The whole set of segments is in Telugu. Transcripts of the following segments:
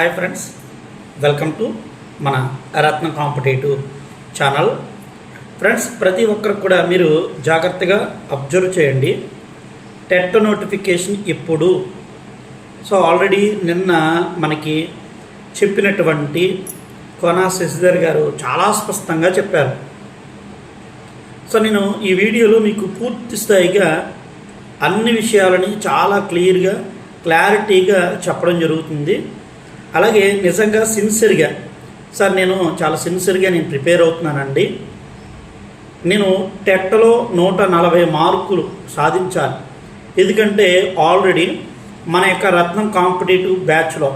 హాయ్ ఫ్రెండ్స్ వెల్కమ్ టు మన రత్న కాంపిటేటివ్ ఛానల్ ఫ్రెండ్స్ ప్రతి ఒక్కరికి కూడా మీరు జాగ్రత్తగా అబ్జర్వ్ చేయండి. టెట్ నోటిఫికేషన్ ఎప్పుడు? సో ఆల్రెడీ నిన్న మనకి చెప్పినటువంటి కోనా శశిధర్ గారు చాలా స్పష్టంగా చెప్పారు. సో నేను ఈ వీడియోలో మీకు పూర్తి స్థాయిగా అన్ని విషయాలని చాలా క్లియర్గా క్లారిటీగా చెప్పడం జరుగుతుంది. అలాగే నిజంగా సిన్సియర్గా సార్ నేను చాలా సిన్సియర్గా నేను ప్రిపేర్ అవుతున్నానండి. నేను టెట్టలో నూట నలభై మార్కులు సాధించాలి. ఎందుకంటే ఆల్రెడీ మన యొక్క రత్నం కాంపిటేటివ్ బ్యాచ్లో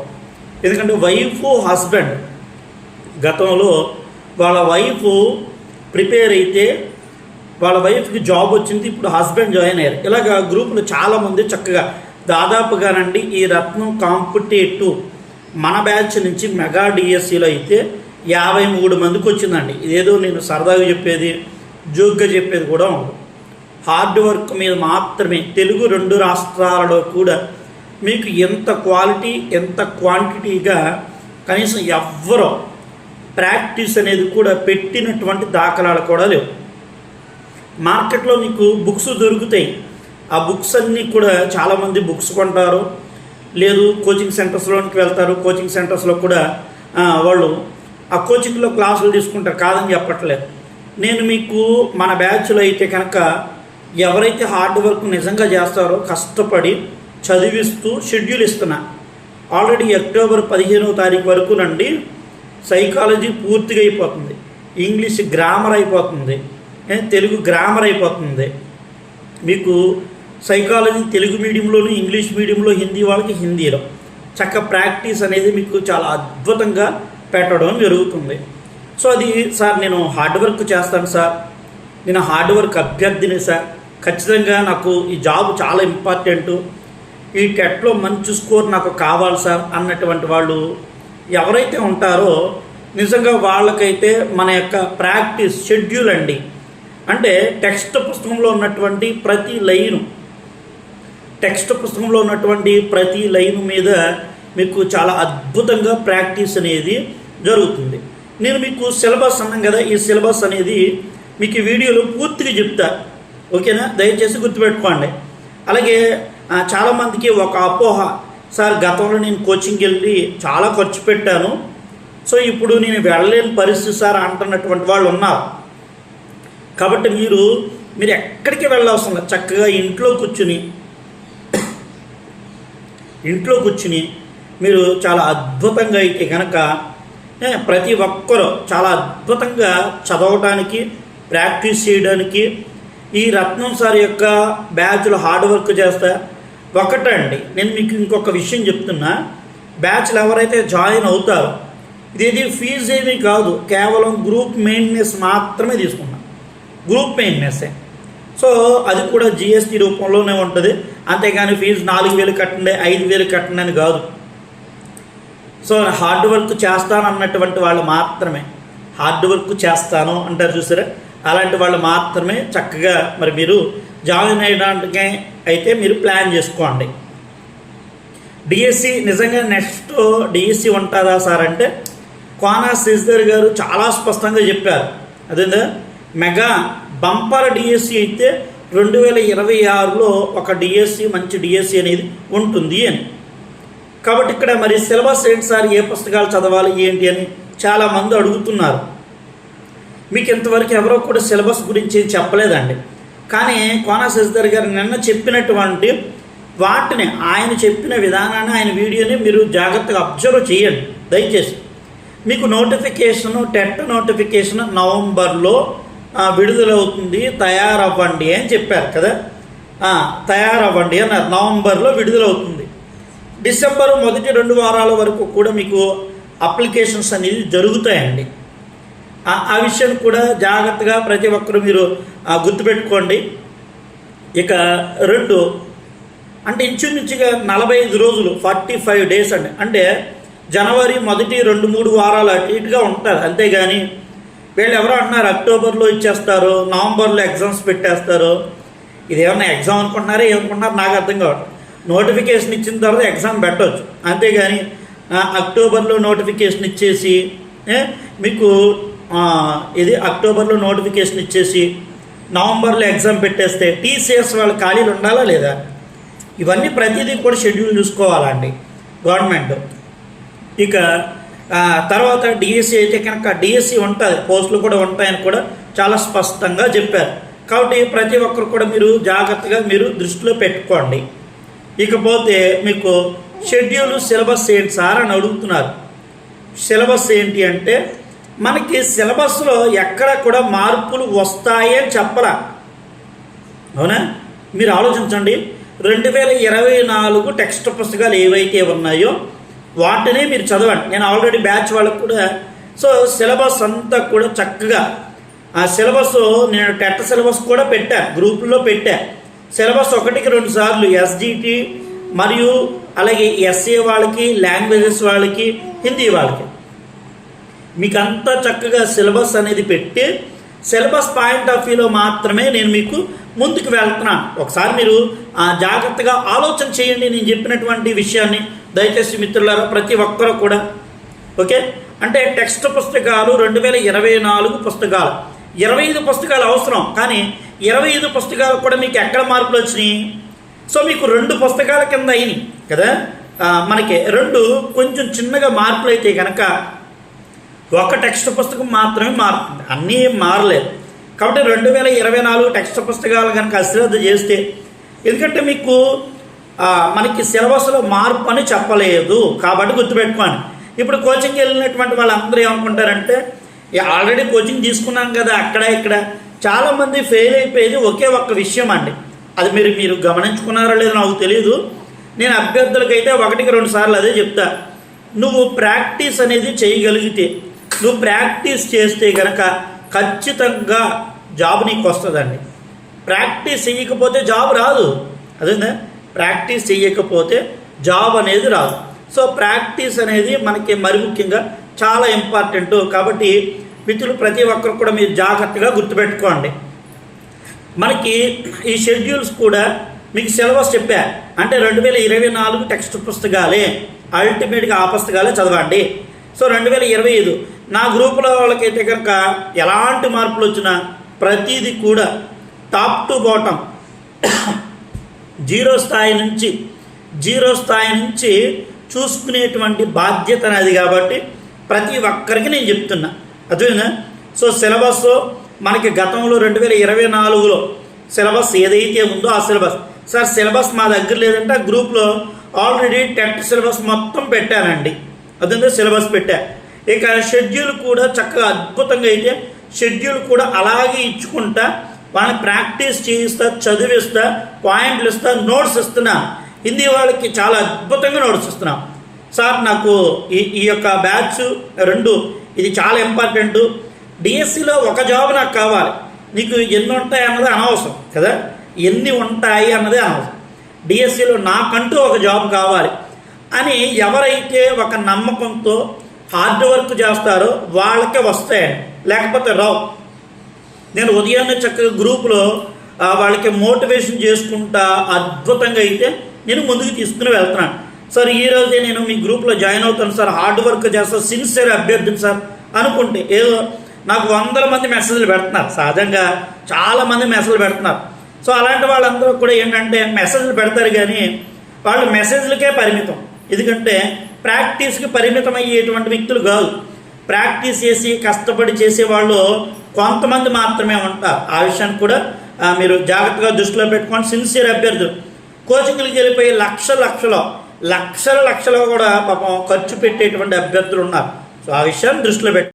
ఎందుకంటే వైఫ్ హస్బెండ్ గతంలో వాళ్ళ వైఫ్ ప్రిపేర్ అయితే వాళ్ళ వైఫ్కి జాబ్ వచ్చింది ఇప్పుడు హస్బెండ్ జాయిన్ అయ్యారు. ఇలాగ గ్రూపులు చాలామంది చక్కగా దాదాపుగానండి ఈ రత్నం కాంపిటేటివ్ మన బ్యాచ్ నుంచి మెగా డిఎస్సిలో అయితే యాభై మూడు మందికి వచ్చిందండి. ఇదేదో నేను సరదాగా చెప్పేది జోక్గా చెప్పేది కూడా ఉండదు. హార్డ్ వర్క్ మీద మాత్రమే తెలుగు రెండు రాష్ట్రాలలో కూడా మీకు ఎంత క్వాలిటీ ఎంత క్వాంటిటీగా కనీసం ఎవ్వరో ప్రాక్టీస్ అనేది కూడా పెట్టినటువంటి దాఖలాలు కూడా లేవు. మార్కెట్లో మీకు బుక్స్ దొరుకుతాయి. ఆ బుక్స్ అన్నీ కూడా చాలామంది బుక్స్ కొంటారు. లేదు కోచింగ్ సెంటర్స్లోనికి వెళ్తారు కోచింగ్ సెంటర్స్లో కూడా వాళ్ళు ఆ కోచింగ్లో క్లాసులు తీసుకుంటారు కాదని చెప్పట్లేదు. నేను మీకు మన బ్యాచ్లో అయితే కనుక ఎవరైతే హార్డ్ వర్క్ నిజంగా చేస్తారో కష్టపడి చదివిస్తూ షెడ్యూల్ ఇస్తున్నా. ఆల్రెడీ అక్టోబర్ పదిహేనవ తారీఖు వరకు నుండి సైకాలజీ పూర్తిగా అయిపోతుంది. ఇంగ్లీష్ గ్రామర్ అయిపోతుంది. తెలుగు గ్రామర్ అయిపోతుంది. మీకు సైకాలజీ తెలుగు మీడియంలోను ఇంగ్లీష్ మీడియంలో హిందీ వాళ్ళకి హిందీలో. చక్క ప్రాక్టీస్ అనేది మీకు చాలా అద్భుతంగా పెట్టడం జరుగుతుంది. సో అది సార్ నేను హార్డ్ వర్క్ చేస్తాను సార్. నేను హార్డ్ వర్క్ అభ్యర్థిని సార్. ఖచ్చితంగా నాకు ఈ జాబ్ చాలా ఇంపార్టెంటు. ఈ టెట్లో మంచి స్కోర్ నాకు కావాలి సార్ అన్నటువంటి వాళ్ళు ఎవరైతే ఉంటారో నిజంగా వాళ్ళకైతే మన యొక్క ప్రాక్టీస్ షెడ్యూల్ అండి. అంటే టెక్స్ట్ పుస్తకంలో ఉన్నటువంటి ప్రతి లైను టెక్స్ట్ పుస్తకంలో ఉన్నటువంటి ప్రతి లైన్ మీద మీకు చాలా అద్భుతంగా ప్రాక్టీస్ అనేది జరుగుతుంది. నేను మీకు సిలబస్ అన్నాం కదా ఈ సిలబస్ అనేది మీకు ఈ వీడియోలో పూర్తిగా చెప్తా. ఓకేనా? దయచేసి గుర్తుపెట్టుకోండి. అలాగే చాలామందికి ఒక అపోహ సార్ గతంలో నేను కోచింగ్కి వెళ్ళి చాలా ఖర్చు పెట్టాను. సో ఇప్పుడు నేను వెళ్ళలేని పరిస్థితి సార్ అంటున్నటువంటి వాళ్ళు ఉన్నారు. కాబట్టి మీరు మీరు ఎక్కడికి వెళ్ళవసరం లేదు చక్కగా ఇంట్లో కూర్చుని ఇంట్లో కూర్చుని మీరు చాలా అద్భుతంగా అయితే కనుక ప్రతి ఒక్కరూ చాలా అద్భుతంగా చదవడానికి ప్రాక్టీస్ చేయడానికి ఈ రత్నం సార్ యొక్క బ్యాచ్లో హార్డ్ వర్క్ చేస్తా ఒకటండి. నేను మీకు ఇంకొక విషయం చెప్తున్నా. బ్యాచ్లు ఎవరైతే జాయిన్ అవుతారో ఇదేది ఫీజు ఏమీ కాదు. కేవలం గ్రూప్ మెయింటెనెన్స్ మాత్రమే తీసుకున్నాం గ్రూప్ మెయింటెనెన్సే సో అది కూడా జిఎస్టీ రూపంలోనే ఉంటుంది. అంతేగాని ఫీజు నాలుగు వేలు కట్టండి ఐదు వేలు కట్టండి అని కాదు. సో హార్డ్ వర్క్ చేస్తాను అన్నటువంటి వాళ్ళు మాత్రమే. హార్డ్ వర్క్ చేస్తాను అంటారు చూసారా? అలాంటి వాళ్ళు మాత్రమే చక్కగా మరి మీరు జాయిన్ అయ్యడానికి అయితే మీరు ప్లాన్ చేసుకోండి. డిఎస్సి నిజంగా నెక్స్ట్ డిఎస్సి ఉంటుందా సార్ అంటే కోనా శ్రీధర్ గారు చాలా స్పష్టంగా చెప్పారు. అదేందా? మెగా బంపర్ డిఎస్సి అయితే రెండు వేల ఇరవై ఆరులో ఒక డిఎస్సి మంచి డిఎస్సి అనేది ఉంటుంది అని. కాబట్టి ఇక్కడ మరి సిలబస్ ఏంటి సార్ ఏ పుస్తకాలు చదవాలి ఏంటి అని చాలామంది అడుగుతున్నారు. మీకు ఇంతవరకు ఎవరో కూడా సిలబస్ గురించి చెప్పలేదండి. కానీ కోనా శశిధర్ గారు నిన్న చెప్పినటువంటి వాటిని ఆయన చెప్పిన విధానాన్ని ఆయన వీడియోని మీరు జాగ్రత్తగా అబ్జర్వ్ చేయండి. దయచేసి. మీకు నోటిఫికేషన్ టెట్ నోటిఫికేషన్ నవంబర్లో విడుదలవుతుంది తయారవ్వండి అని చెప్పారు కదా. తయారవ్వండి అన్నారు. నవంబర్లో విడుదలవుతుంది. డిసెంబర్ మొదటి రెండు వారాల వరకు కూడా మీకు అప్లికేషన్స్ అనేది జరుగుతాయండి. ఆ- ఆ విషయం కూడా జాగ్రత్తగా ప్రతి ఒక్కరు మీరు గుర్తుపెట్టుకోండి. ఇక రెండు అంటే ఇంచుమించుగా నలభై ఐదు రోజులు ఫార్టీ ఫైవ్ డేస్ అండి. అంటే జనవరి మొదటి రెండు మూడు వారాలు అటు ఇటుగా ఉంటారు. అంతేగాని వీళ్ళు ఎవరో అంటున్నారు అక్టోబర్లో ఇచ్చేస్తారు నవంబర్లో ఎగ్జామ్స్ పెట్టేస్తారు. ఇదేమన్నా ఎగ్జామ్ అనుకుంటున్నారా ఏమనుకుంటున్నారు నాకు అర్థం కావట్లేదు. నోటిఫికేషన్ ఇచ్చిన తర్వాత ఎగ్జామ్ పెట్టవచ్చు అంతేగాని అక్టోబర్లో నోటిఫికేషన్ ఇచ్చేసి మీకు ఇది అక్టోబర్లో నోటిఫికేషన్ ఇచ్చేసి నవంబర్లో ఎగ్జామ్ పెట్టేస్తే టీసీఎస్ వాళ్ళ ఖాళీలు ఉండాలా లేదా? ఇవన్నీ ప్రతిదీ కూడా షెడ్యూల్ చూసుకోవాలండి. గవర్నమెంట్. ఇక తర్వాత డిఎస్సి అయితే కనుక డిఎస్సి ఉంటుంది పోస్టులు కూడా ఉంటాయని కూడా చాలా స్పష్టంగా చెప్పారు. కాబట్టి ప్రతి ఒక్కరు కూడా మీరు జాగ్రత్తగా మీరు దృష్టిలో పెట్టుకోండి. ఇకపోతే మీకు షెడ్యూల్ సిలబస్ ఏంటి సార్ అని అడుగుతున్నారు. సిలబస్ ఏంటి అంటే మనకి సిలబస్లో ఎక్కడ కూడా మార్పులు వస్తాయి అని చెప్పరా అవునా? మీరు ఆలోచించండి. రెండు వేల ఇరవై నాలుగు టెక్స్ట్ పుస్తకాలు ఏవైతే ఉన్నాయో వాటిని మీరు చదవండి. నేను ఆల్రెడీ బ్యాచ్ వాళ్ళకు కూడా సో సిలబస్ అంతా కూడా చక్కగా ఆ సిలబస్ నేను టెట్ సిలబస్ కూడా పెట్టా గ్రూపుల్లో పెట్టా. సిలబస్ ఒకటికి రెండు సార్లు ఎస్జిటి మరియు అలాగే ఎస్ఏ వాళ్ళకి లాంగ్వేజెస్ వాళ్ళకి హిందీ వాళ్ళకి. మీకు అంతా చక్కగా సిలబస్ అనేది పెట్టి సిలబస్ పాయింట్ ఆఫ్ వ్యూలో మాత్రమే నేను మీకు ముందుకు వెళ్తున్నాను. ఒకసారి మీరు జాగ్రత్తగా ఆలోచన చేయండి నేను చెప్పినటువంటి విషయాన్ని. దయచేసి మిత్రులారా ప్రతి ఒక్కరు కూడా ఓకే? అంటే టెక్స్ట్ పుస్తకాలు రెండు వేల ఇరవై నాలుగు పుస్తకాలు. ఇరవై ఐదు పుస్తకాలు అవసరం కానీ ఇరవై ఐదు పుస్తకాలు కూడా మీకు ఎక్కడ మార్పులు వచ్చినాయి? సో మీకు రెండు పుస్తకాల కింద అయినాయి కదా? మనకి రెండు కొంచెం చిన్నగా మార్పులు అయితే కనుక ఒక టెక్స్ట్ పుస్తకం మాత్రమే మారుతుంది. అన్నీ మారలేదు. కాబట్టి రెండు వేల ఇరవై నాలుగు టెక్స్ట్ పుస్తకాలు కనుక అశ్రద్ధ చేస్తే ఎందుకంటే మీకు మనకి సిలబస్లో మార్పు అని చెప్పలేదు. కాబట్టి గుర్తుపెట్టుకోండి. ఇప్పుడు కోచింగ్ వెళ్ళినటువంటి వాళ్ళందరూ ఏమనుకుంటారంటే ఆల్రెడీ కోచింగ్ తీసుకున్నాం కదా అక్కడ ఇక్కడ. చాలామంది ఫెయిల్ అయిపోయేది ఒకే ఒక్క విషయం అండి. అది మీరు మీరు గమనించుకున్నారో లేదో నాకు తెలియదు నేను అభ్యర్థులకైతే ఒకటికి రెండు సార్లు అదే చెప్తా. నువ్వు ప్రాక్టీస్ అనేది చేయగలిగితే నువ్వు ప్రాక్టీస్ చేస్తే కనుక ఖచ్చితంగా జాబ్ నీకు వస్తుందండి. ప్రాక్టీస్ చేయకపోతే జాబ్ రాదు. అదేందా? ప్రాక్టీస్ చేయకపోతే జాబ్ అనేది రాదు. సో ప్రాక్టీస్ అనేది మనకి మరి ముఖ్యంగా చాలా ఇంపార్టెంట్. కాబట్టి మిత్రులు ప్రతి ఒక్కరు కూడా మీరు జాగ్రత్తగా గుర్తుపెట్టుకోండి. మనకి ఈ షెడ్యూల్స్ కూడా మీకు సిలబస్ చెప్పా. అంటే రెండు వేల ఇరవై నాలుగు టెక్స్ట్ పుస్తకాలే. అల్టిమేట్గా ఆ పుస్తకాలే చదవండి. సో రెండు వేల ఇరవై ఐదు నా గ్రూపులో వాళ్ళకైతే కనుక ఎలాంటి మార్పులు వచ్చినా ప్రతిదీ కూడా టాప్ టు బాటమ్. జీరో స్థాయి నుంచి జీరో స్థాయి నుంచి చూసుకునేటువంటి బాధ్యత అనేది కాబట్టి ప్రతి ఒక్కరికి నేను చెప్తున్నా. అదేనా సో సిలబస్ మనకి గతంలో రెండు వేల ఇరవై నాలుగులో సిలబస్ ఏదైతే ఉందో ఆ సిలబస్. సార్ సిలబస్ మా దగ్గర లేదంటే ఆ గ్రూప్లో ఆల్రెడీ టెట్ సిలబస్ మొత్తం పెట్టానండి. అదే సిలబస్ పెట్టా. ఇక షెడ్యూల్ కూడా చక్కగా అద్భుతంగా అయితే షెడ్యూల్ కూడా అలాగే ఇచ్చుకుంటా వాళ్ళని ప్రాక్టీస్ చేయిస్తా చదివిస్తా పాయింట్లు ఇస్తా నోట్స్ ఇస్తున్నా. హిందీ వాళ్ళకి చాలా అద్భుతంగా నోట్స్ ఇస్తున్నా. సార్ నాకు ఈ ఈ యొక్క బ్యాచ్ రెండు ఇది చాలా ఇంపార్టెంట్. డిఎస్సిలో ఒక జాబ్ నాకు కావాలి. నీకు ఎన్ని ఉంటాయి అన్నది అనవసరం కదా? ఎన్ని ఉంటాయి అన్నది అనవసరం. డిఎస్సిలో నాకంటూ ఒక జాబ్ కావాలి. అని ఎవరైతే ఒక నమ్మకంతో హార్డ్ వర్క్ చేస్తారో వాళ్ళకే వస్తాయండి. లేకపోతే రావు. నేను ఉదయాన్నే చక్కగా గ్రూపులో వాళ్ళకి మోటివేషన్ చేసుకుంటా అద్భుతంగా అయితే నేను ముందుకు తీసుకుని వెళ్తున్నాను. సార్ ఈ రోజే నేను మీ గ్రూప్లో జాయిన్ అవుతాను సార్ హార్డ్ వర్క్ చేస్తాను సిన్సియర్ అభ్యర్థి సార్ అనుకుంటే. ఏదో నాకు వందల మంది మెసేజ్లు పెడుతున్నారు సహజంగా చాలామంది మెసేజ్లు పెడుతున్నారు. సో అలాంటి వాళ్ళందరూ కూడా ఏంటంటే మెసేజ్లు పెడతారు కానీ వాళ్ళు మెసేజ్లకే పరిమితం. ఎందుకంటే ప్రాక్టీస్కి పరిమితం అయ్యేటువంటి వ్యక్తులు కాదు. ప్రాక్టీస్ చేసి కష్టపడి చేసే వాళ్ళు కొంతమంది మాత్రమే ఉంటారు. ఆ విషయాన్ని కూడా మీరు జాగ్రత్తగా దృష్టిలో పెట్టుకొని సిన్సియర్ అభ్యర్థులు. కోచింగ్లకు వెళ్ళిపోయి లక్ష లక్షలో లక్షల లక్షలు కూడా పాపం ఖర్చు పెట్టేటువంటి అభ్యర్థులు ఉన్నారు. సో ఆ విషయాన్ని దృష్టిలో పెట్టు